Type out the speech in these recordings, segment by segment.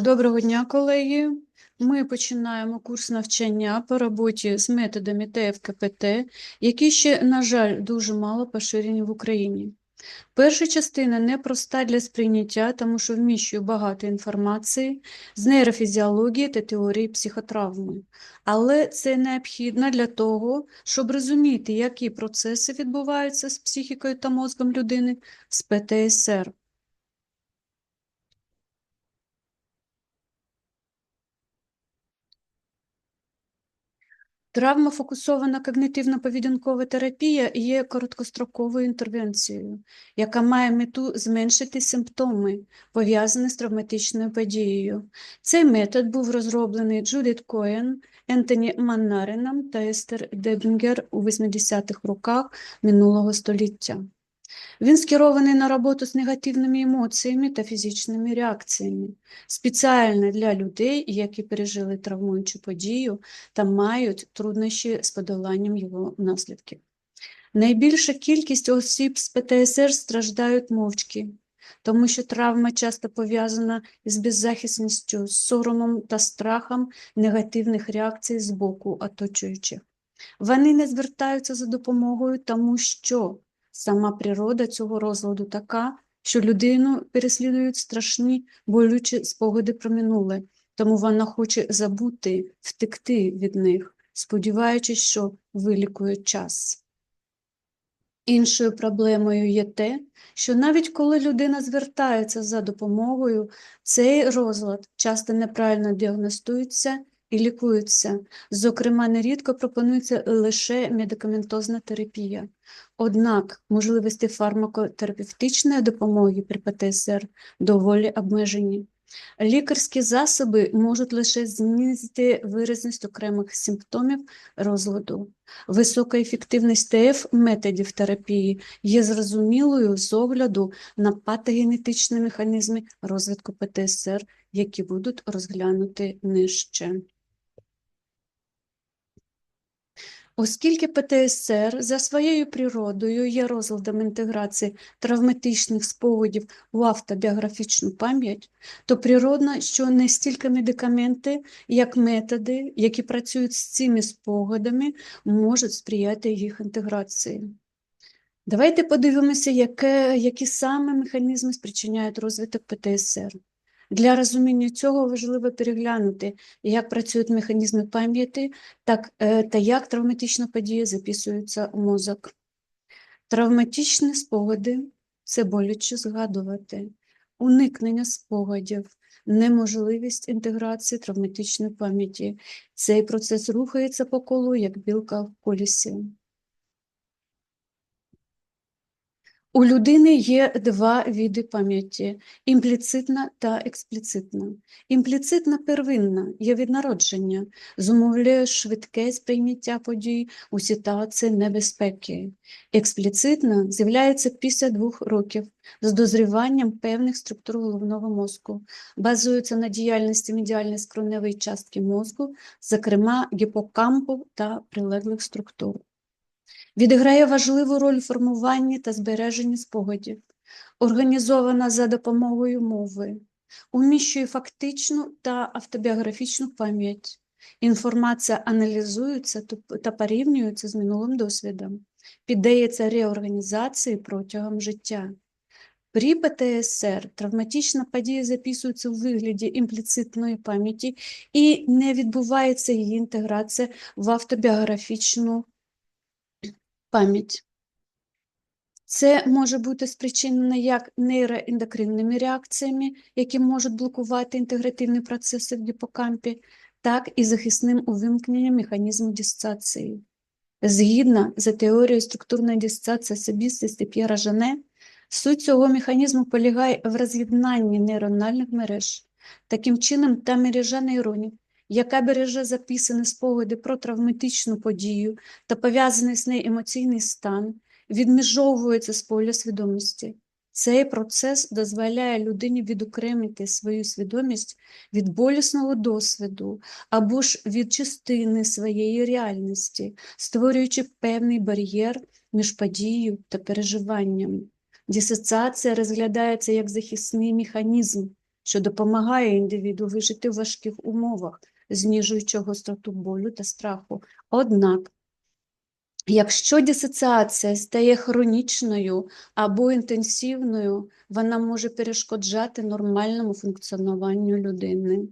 Доброго дня, колеги. Ми починаємо курс навчання по роботі з методами ТФКПТ, які ще, на жаль, дуже мало поширені в Україні. Перша частина непроста для сприйняття, тому що вміщує багато інформації з нейрофізіології та теорії психотравми. Але це необхідно для того, щоб розуміти, які процеси відбуваються з психікою та мозком людини з ПТСР. Травмофокусована когнитивно-поведінкова терапія є короткостроковою інтервенцією, яка має мету зменшити симптоми, пов'язані з травматичною подією. Цей метод був розроблений Джудит Коен, Ентоні Маннарином та Естер Дебінгер у 80-х роках минулого століття. Він скерований на роботу з негативними емоціями та фізичними реакціями, спеціально для людей, які пережили травмуючу подію та мають труднощі з подоланням його наслідків. Найбільша кількість осіб з ПТСР страждають мовчки, тому що травма часто пов'язана з беззахисністю, соромом та страхом негативних реакцій з боку оточуючих. Вони не звертаються за допомогою, тому що Сама природа цього розладу така, що людину переслідують страшні болючі спогади про минуле, тому вона хоче забути, втекти від них, сподіваючись, що вилікує час. Іншою проблемою є те, що навіть коли людина звертається за допомогою, цей розлад часто неправильно діагностується і лікуються. Зокрема, нерідко пропонується лише медикаментозна терапія. Однак можливості фармакотерапевтичної допомоги при ПТСР доволі обмежені. Лікарські засоби можуть лише знизити виразність окремих симптомів розладу. Висока ефективність ТФ методів терапії є зрозумілою з огляду на патогенетичні механізми розвитку ПТСР, які будуть розглянуті нижче. Оскільки ПТСР за своєю природою є розладом інтеграції травматичних спогадів в автобіографічну пам'ять, то природно, що не стільки медикаменти, як методи, які працюють з цими спогадами, можуть сприяти їх інтеграції. Давайте подивимося, яке, які саме механізми спричиняють розвиток ПТСР. Для розуміння цього важливо переглянути, як працюють механізми пам'яті так, е, та як травматична подія записується у мозок. Травматичні спогади це боляче згадувати, уникнення спогадів, неможливість інтеграції травматичної пам'яті. Цей процес рухається по колу, як білка в колісі. У людини є два види пам'яті імпліцитна та експліцитна. Імпліцитна первинна є від народження, зумовлює швидке сприйняття подій у ситуації небезпеки. Експліцитна з'являється після двох років з дозріванням певних структур головного мозку, базується на діяльності медіальної скроневої частки мозку, зокрема гіпокампу та прилеглих структур відіграє важливу роль у формуванні та збереженні спогадів, організована за допомогою мови, уміщує фактичну та автобіографічну пам'ять. Інформація аналізується та порівнюється з минулим досвідом, піддається реорганізації протягом життя. При ПТСР травматична подія записується у вигляді імпліцитної пам'яті і не відбувається її інтеграція в автобіографічну пам'ять. Це може бути спричинено як нейроендокринними реакціями, які можуть блокувати інтегративні процеси в гіпокампі, так і захисним увімкненням механізму дисоціації. Згідно з теорією структурної дисоціації особистості П'єра Жане, суть цього механізму полягає в роз'єднанні нейрональних мереж. Таким чином, та мережа нейронів, яка береже записані спогади про травматичну подію та пов'язаний з нею емоційний стан, відмежовується з поля свідомості. Цей процес дозволяє людині відокремити свою свідомість від болісного досвіду або ж від частини своєї реальності, створюючи певний бар'єр між подією та переживанням. Дисоціація розглядається як захисний механізм, що допомагає індивіду вижити в важких умовах, знижуючи гостроту болю та страху. Однак, якщо дисоціація стає хронічною або інтенсивною, вона може перешкоджати нормальному функціонуванню людини.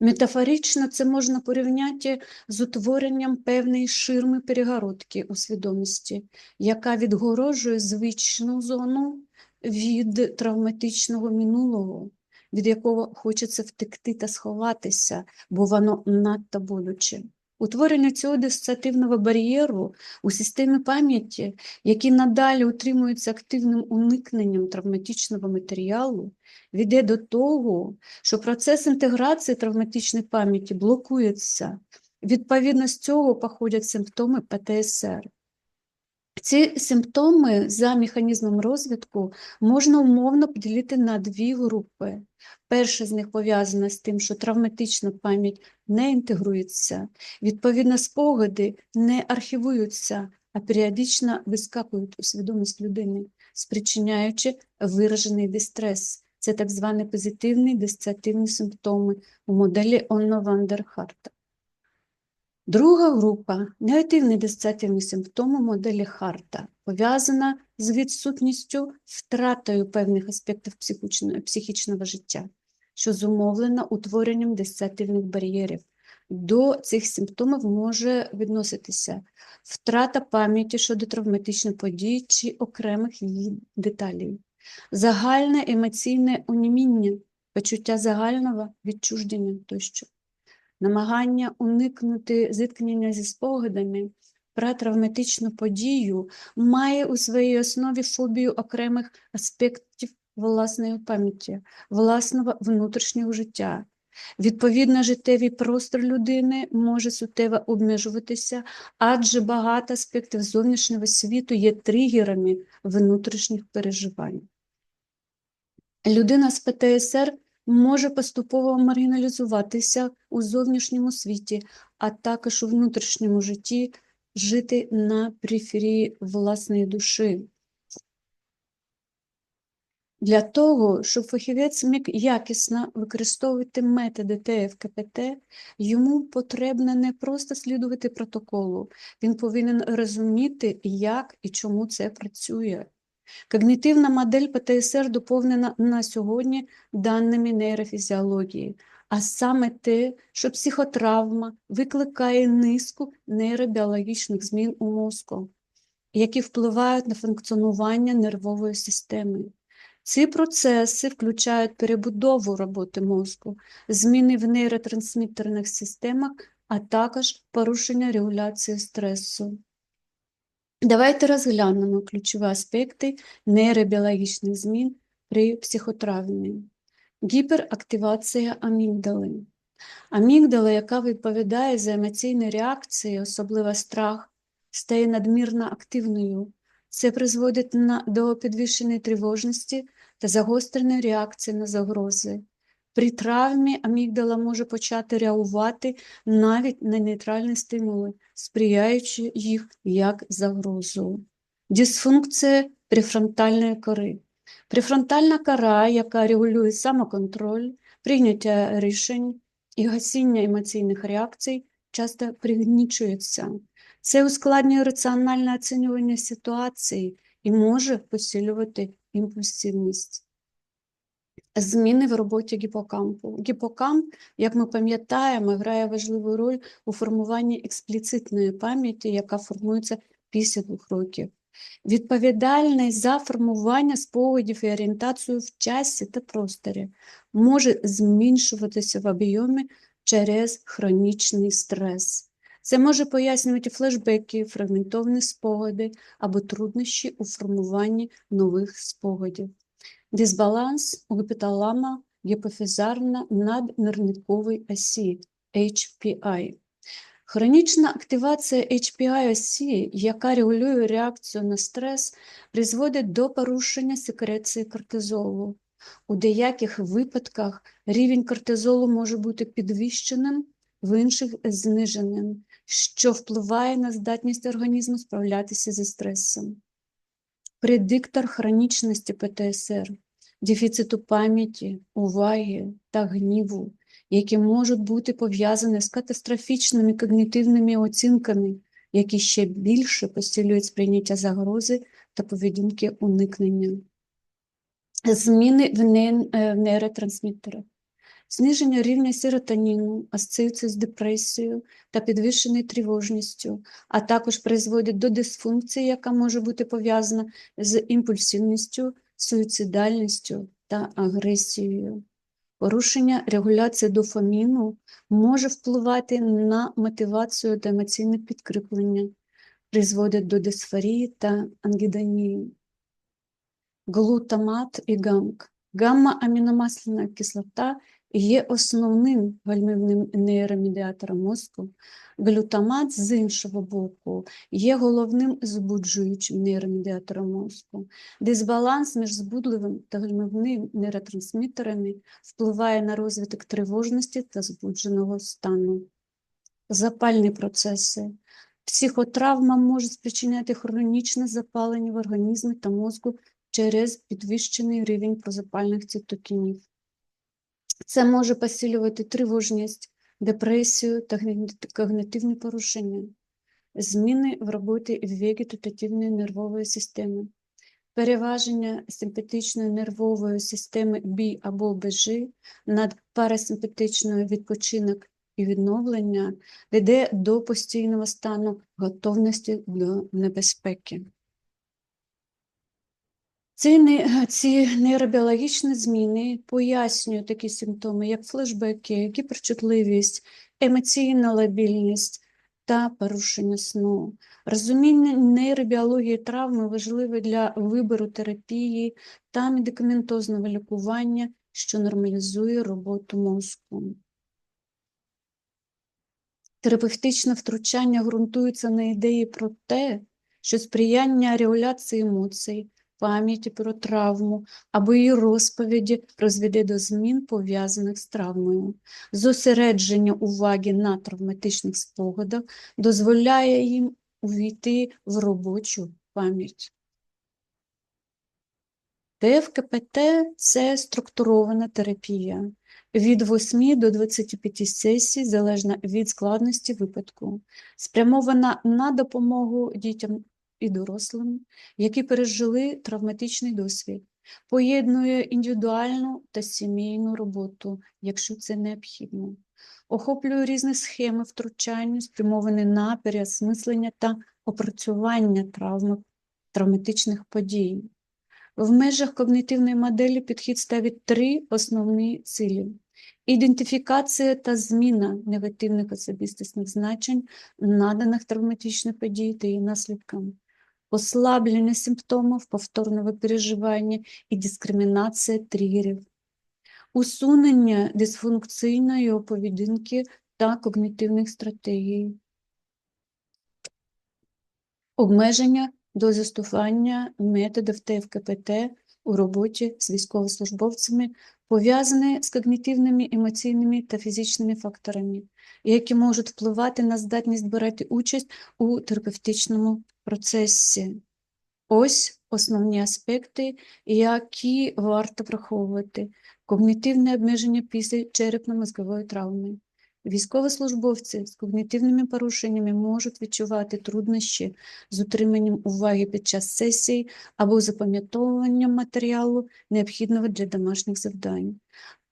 Метафорично це можна порівняти з утворенням певної ширми перегородки у свідомості, яка відгорожує звичну зону від травматичного минулого, від якого хочеться втекти та сховатися, бо воно надто болюче. Утворення цього дисоціативного бар'єру у системі пам'яті, який надалі утримується активним уникненням травматичного матеріалу, веде до того, що процес інтеграції травматичної пам'яті блокується. Відповідно з цього походять симптоми ПТСР. Ці симптоми за механізмом розвитку можна умовно поділити на дві групи. Перша з них пов'язана з тим, що травматична пам'ять не інтегрується, відповідно, спогади не архівуються, а періодично вискакують у свідомість людини, спричиняючи виражений дистрес. Це так звані позитивні дисоціативні симптоми у моделі Онно Вандерхарта. Друга група негативні дисоціативні симптоми моделі Харта пов'язана з відсутністю втратою певних аспектів психічного, життя, що зумовлена утворенням дисоціативних бар'єрів. До цих симптомів може відноситися втрата пам'яті щодо травматичної події чи окремих її деталей, загальне емоційне уніміння, почуття загального відчуждення тощо намагання уникнути зіткнення зі спогадами про травматичну подію має у своїй основі фобію окремих аспектів власної пам'яті, власного внутрішнього життя. Відповідно, життєвий простір людини може суттєво обмежуватися, адже багато аспектів зовнішнього світу є тригерами внутрішніх переживань. Людина з ПТСР може поступово маргіналізуватися у зовнішньому світі, а також у внутрішньому житті жити на периферії власної душі. Для того, щоб фахівець міг якісно використовувати методи ТФКПТ, йому потрібно не просто слідувати протоколу, він повинен розуміти, як і чому це працює. Когнітивна модель ПТСР доповнена на сьогодні даними нейрофізіології, а саме те, що психотравма викликає низку нейробіологічних змін у мозку, які впливають на функціонування нервової системи. Ці процеси включають перебудову роботи мозку, зміни в нейротрансмітерних системах, а також порушення регуляції стресу. Давайте розглянемо ключові аспекти нейробіологічних змін при психотравмі. Гіперактивація амігдали. Амігдала, яка відповідає за емоційні реакції, особливо страх, стає надмірно активною. Це призводить до підвищеної тривожності та загостреної реакції на загрози. При травмі амігдала може почати реагувати навіть на нейтральні стимули, сприяючи їх як загрозу. Дисфункція префронтальної кори. Префронтальна кора, яка регулює самоконтроль, прийняття рішень і гасіння емоційних реакцій, часто пригнічується. Це ускладнює раціональне оцінювання ситуації і може посилювати імпульсивність. Зміни в роботі гіпокампу. Гіпокамп, як ми пам'ятаємо, грає важливу роль у формуванні експліцитної пам'яті, яка формується після двох років. Відповідальний за формування спогадів і орієнтацію в часі та просторі може зменшуватися в об'ємі через хронічний стрес. Це може пояснювати флешбеки, фрагментовні спогади або труднощі у формуванні нових спогадів. Дисбаланс у гіпоталама гіпофізарна наднирниковій осі HPI. Хронічна активація HPI осі, яка регулює реакцію на стрес, призводить до порушення секреції кортизолу. У деяких випадках рівень кортизолу може бути підвищеним, в інших зниженим, що впливає на здатність організму справлятися зі стресом. Предиктор хронічності ПТСР. дефіциту пам'яті, уваги та гніву, які можуть бути пов'язані з катастрофічними когнітивними оцінками, які ще більше посилюють сприйняття загрози та поведінки уникнення. Зміни в е, нейротрансмітерах. Зниження рівня серотоніну асоціюється з депресією та підвищеною тривожністю, а також призводить до дисфункції, яка може бути пов'язана з імпульсивністю, суїцидальністю та агресією. Порушення регуляції дофаміну може впливати на мотивацію та емоційне підкріплення, призводить до дисфорії та ангідонії. Глутамат і гамк. Гамма-аміномасляна кислота є основним гальмівним нейромедіатором мозку. Глютамат, з іншого боку, є головним збуджуючим нейромедіатором мозку. Дисбаланс між збудливим та гальмівним нейротрансмітерами впливає на розвиток тривожності та збудженого стану. Запальні процеси. Психотравма може спричиняти хронічне запалення в організмі та мозку через підвищений рівень прозапальних цитокінів. Це може посилювати тривожність, депресію та когнітивні порушення, зміни в роботі вегетативної нервової системи, переваження симпатичної нервової системи B або БЖ над парасимпатичною відпочинок і відновлення веде до постійного стану готовності до небезпеки. Ці, ці нейробіологічні зміни пояснюють такі симптоми, як флешбеки, гіперчутливість, емоційна лабільність та порушення сну. Розуміння нейробіології травми важливе для вибору терапії та медикаментозного лікування, що нормалізує роботу мозку. Терапевтичне втручання ґрунтується на ідеї про те, що сприяння регуляції емоцій, пам'яті про травму або її розповіді розведе до змін, пов'язаних з травмою. Зосередження уваги на травматичних спогадах дозволяє їм увійти в робочу пам'ять. ТФКПТ – це структурована терапія від 8 до 25 сесій, залежно від складності випадку, спрямована на допомогу дітям і дорослим, які пережили травматичний досвід, поєднує індивідуальну та сімейну роботу, якщо це необхідно, охоплює різні схеми втручання, спрямовані на переосмислення та опрацювання травми, травматичних подій. В межах когнітивної моделі підхід ставить три основні цілі: ідентифікація та зміна негативних особистісних значень, наданих травматичній події та її наслідкам, послаблення симптомів повторного переживання і дискримінація тригерів, усунення дисфункційної поведінки та когнітивних стратегій, обмеження до застосування методів ТФКПТ у роботі з військовослужбовцями, пов'язані з когнітивними, емоційними та фізичними факторами, які можуть впливати на здатність брати участь у терапевтичному процесі. Ось основні аспекти, які варто враховувати. Когнітивне обмеження після черепно-мозкової травми. Військовослужбовці з когнітивними порушеннями можуть відчувати труднощі з утриманням уваги під час сесій або запам'ятовуванням матеріалу, необхідного для домашніх завдань.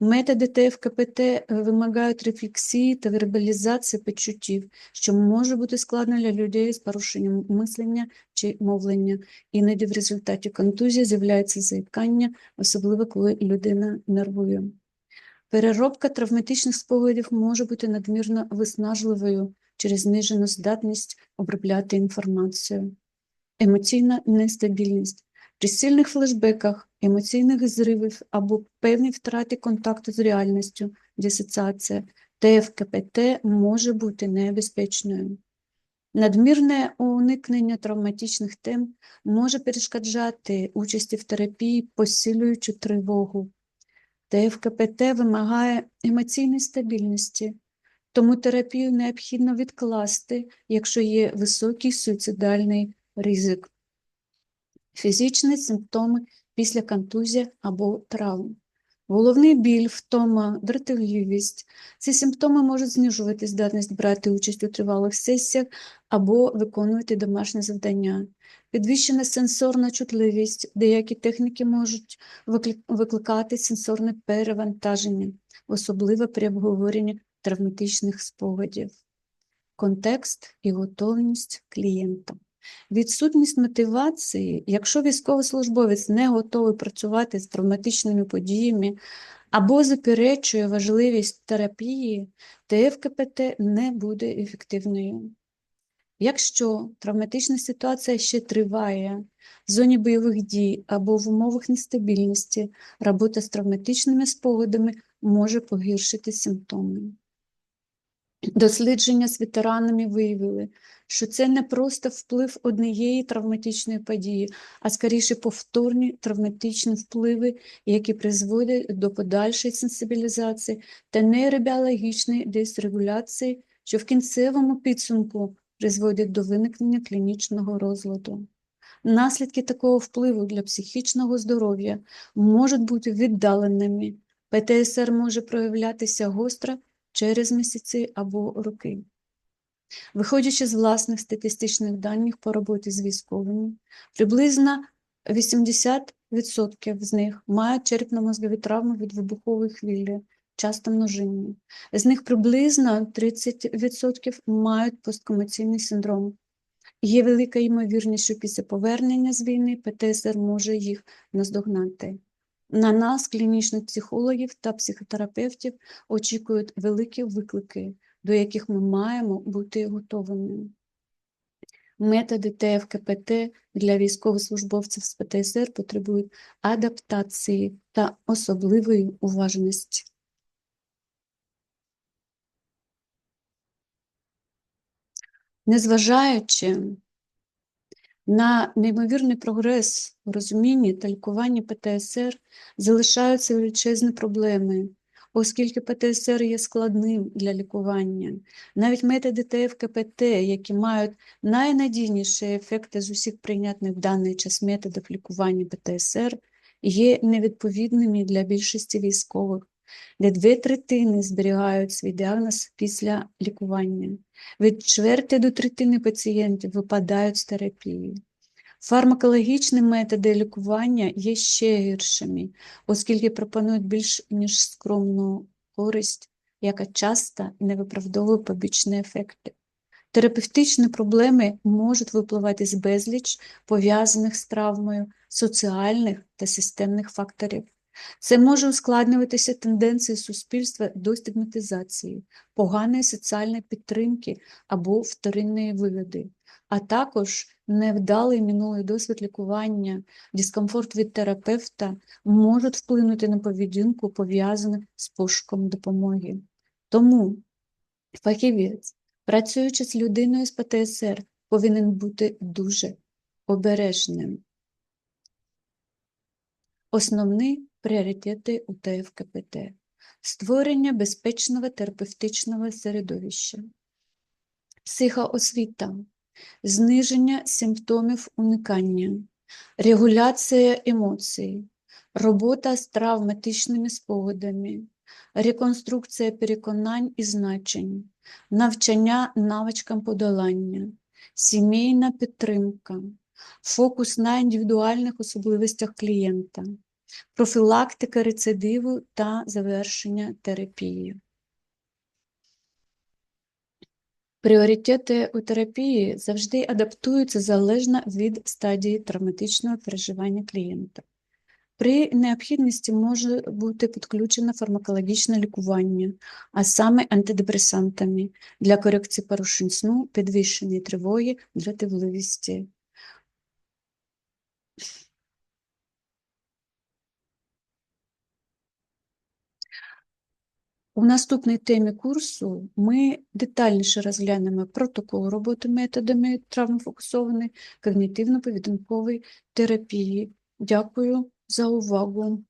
Методи ТФКПТ вимагають рефлексії та вербалізації почуттів, що може бути складно для людей з порушенням мислення чи мовлення. Іноді в результаті контузії з'являється заїкання, особливо коли людина нервує. Переробка травматичних спогадів може бути надмірно виснажливою через знижену здатність обробляти інформацію. Емоційна нестабільність. При сильних флешбеках, емоційних зривів або певній втраті контакту з реальністю, дисоціація, ТФКПТ може бути небезпечною. Надмірне уникнення травматичних тем може перешкоджати участі в терапії, посилюючи тривогу. ТФКПТ вимагає емоційної стабільності, тому терапію необхідно відкласти, якщо є високий суїцидальний ризик. Фізичні симптоми після контузії або травм. Головний біль, втома, дратівливість. Ці симптоми можуть знижувати здатність брати участь у тривалих сесіях або виконувати домашні завдання. Підвищена сенсорна чутливість. Деякі техніки можуть викликати сенсорне перевантаження, особливо при обговоренні травматичних спогадів. Контекст і готовність клієнта. Відсутність мотивації, якщо військовослужбовець не готовий працювати з травматичними подіями або заперечує важливість терапії, ТФКПТ не буде ефективною. Якщо травматична ситуація ще триває в зоні бойових дій або в умовах нестабільності, робота з травматичними спогадами може погіршити симптоми. Дослідження з ветеранами виявили, що це не просто вплив однієї травматичної події, а скоріше повторні травматичні впливи, які призводять до подальшої сенсибілізації та нейробіологічної дисрегуляції, що в кінцевому підсумку призводять до виникнення клінічного розладу. Наслідки такого впливу для психічного здоров'я можуть бути віддаленими. ПТСР може проявлятися гостро через місяці або роки. Виходячи з власних статистичних даних по роботі з військовими, приблизно 80% з них мають черепно-мозгові травми від вибухової хвилі, часто множинні. З них приблизно 30% мають посткомаційний синдром. Є велика ймовірність, що після повернення з війни ПТСР може їх наздогнати. На нас, клінічних психологів та психотерапевтів, очікують великі виклики, до яких ми маємо бути готовими. Методи ТФКПТ для військовослужбовців з ПТСР потребують адаптації та особливої уважності. Незважаючи на неймовірний прогрес у розумінні та лікуванні ПТСР залишаються величезні проблеми, оскільки ПТСР є складним для лікування. Навіть методи ТФКПТ, які мають найнадійніші ефекти з усіх прийнятних в даний час методів лікування ПТСР, є невідповідними для більшості військових, де дві третини зберігають свій діагноз після лікування. Від чверти до третини пацієнтів випадають з терапії. Фармакологічні методи лікування є ще гіршими, оскільки пропонують більш ніж скромну користь, яка часто не виправдовує побічні ефекти. Терапевтичні проблеми можуть випливати з безліч пов'язаних з травмою соціальних та системних факторів. Це може ускладнюватися тенденції суспільства до стигматизації, поганої соціальної підтримки або вторинної вигоди, а також невдалий минулий досвід лікування, дискомфорт від терапевта можуть вплинути на поведінку, пов'язану з пошуком допомоги. Тому фахівець, працюючи з людиною з ПТСР, повинен бути дуже обережним. Основні пріоритети у ТФКПТ створення безпечного терапевтичного середовища, психоосвіта, зниження симптомів уникання, регуляція емоцій, робота з травматичними спогадами, реконструкція переконань і значень, навчання навичкам подолання, сімейна підтримка, фокус на індивідуальних особливостях клієнта, профілактика рецидиву та завершення терапії. Пріоритети у терапії завжди адаптуються залежно від стадії травматичного переживання клієнта. При необхідності може бути підключено фармакологічне лікування, а саме антидепресантами для корекції порушень сну, підвищеної тривоги, дратівливості. У наступній темі курсу ми детальніше розглянемо протокол роботи методами травмофокусованої когнітивно-поведінкової терапії. Дякую за увагу!